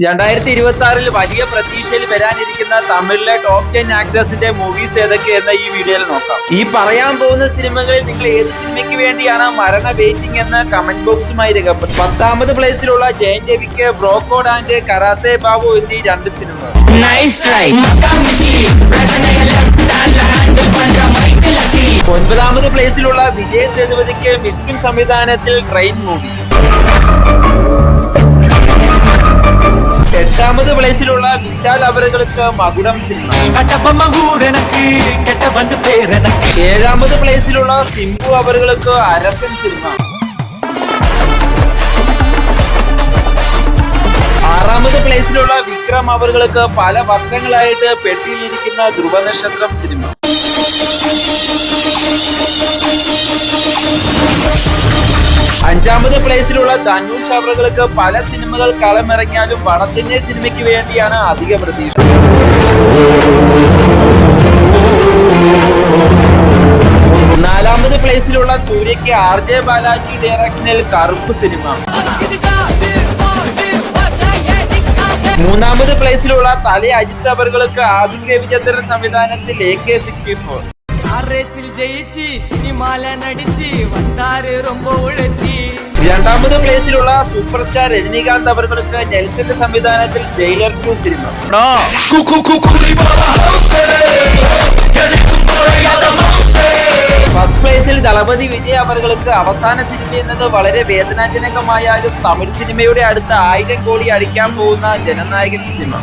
രണ്ടായിരത്തി ഇരുപത്തി ആറിൽ വലിയ പ്രതീക്ഷയിൽ വരാനിരിക്കുന്ന തമിഴിലെ ടോപ് ടെൻ ആക്ടേഴ്സിന്റെ മൂവീസ് ഏതൊക്കെ എന്ന ഈ വീഡിയോയിൽ നോക്കാം. ഈ പറയാൻ പോകുന്ന സിനിമകളിൽ നിങ്ങൾ ഏത് സിനിമയ്ക്ക് വേണ്ടിയാണ് മരണ വെയിറ്റിംഗ് എന്ന് കമന്റ് ബോക്സുമായി രേഖപ്പെട്ടു പത്താമത് പ്ലേസിലുള്ള Jayan രവിക്ക് bro code and karate Babu എന്നീ രണ്ട് സിനിമകൾ. ഒൻപതാമത് പ്ലേസിലുള്ള വിജയ് സേതുപതിക്ക് മിസ്കിൻ സംവിധാനത്തിൽ ട്രെയിൻ മൂവി പ്ലേസിലുള്ള വിശാൽ അവരുകൾക്ക് മകുടം സിനിമ ഏഴാമത് പ്ലേസിലുള്ള സിംബു അവരുകൾക്ക് അരസൻ സിനിമ ആറാമത് പ്ലേസിലുള്ള വിക്രം അവരുകൾക്ക് പല വർഷങ്ങളായിട്ട് പെട്ടിയിലിരിക്കുന്ന ധ്രുവനക്ഷത്രം സിനിമ അഞ്ചാമത് പ്ലേസിലുള്ള ധനുഷ് ഷാബ്രകൾക്ക് പല സിനിമകൾ കളമിറങ്ങിയാലും പണത്തിന്റെ സിനിമയ്ക്ക് വേണ്ടിയാണ് അധിക പ്രതീക്ഷ. നാലാമത് പ്ലേസിലുള്ള സൂര്യയ്ക്ക് ആർ ജെ ബാലാജി ഡയറക്ഷനിൽ കറുപ്പ് സിനിമ മൂന്നാമത് പ്ലേസിലുള്ള തല അജിത് അവറുകൾക്ക് ആദിത്യ രവിചന്ദ്രൻ സംവിധാനത്തിൽ എ കെ സിക്സ്റ്റി ഫോർ ரேஸில் ஜெயிச்சு சினிமால நடிச்சு வந்தாரு ரொம்ப உழைச்சி രണ്ടാമത് പ്ലേസിലുള്ള സൂപ്പർ സ്റ്റാർ രജനീകാന്ത് അവറുകൾക്ക് നെൽസന്റെ സംവിധാനത്തിൽ ജയിലർ ടു സിനിമ ഫസ്റ്റ് പ്ലേസിൽ ദളപതി വിജയ് അവറുകൾക്ക് അവസാന സിനിമ എന്നത് വളരെ വേദനാജനകമായാലും തമിഴ് സിനിമയുടെ അടുത്ത ആയിരം കോടി അടിക്കാൻ പോകുന്ന ജനനായകൻ സിനിമ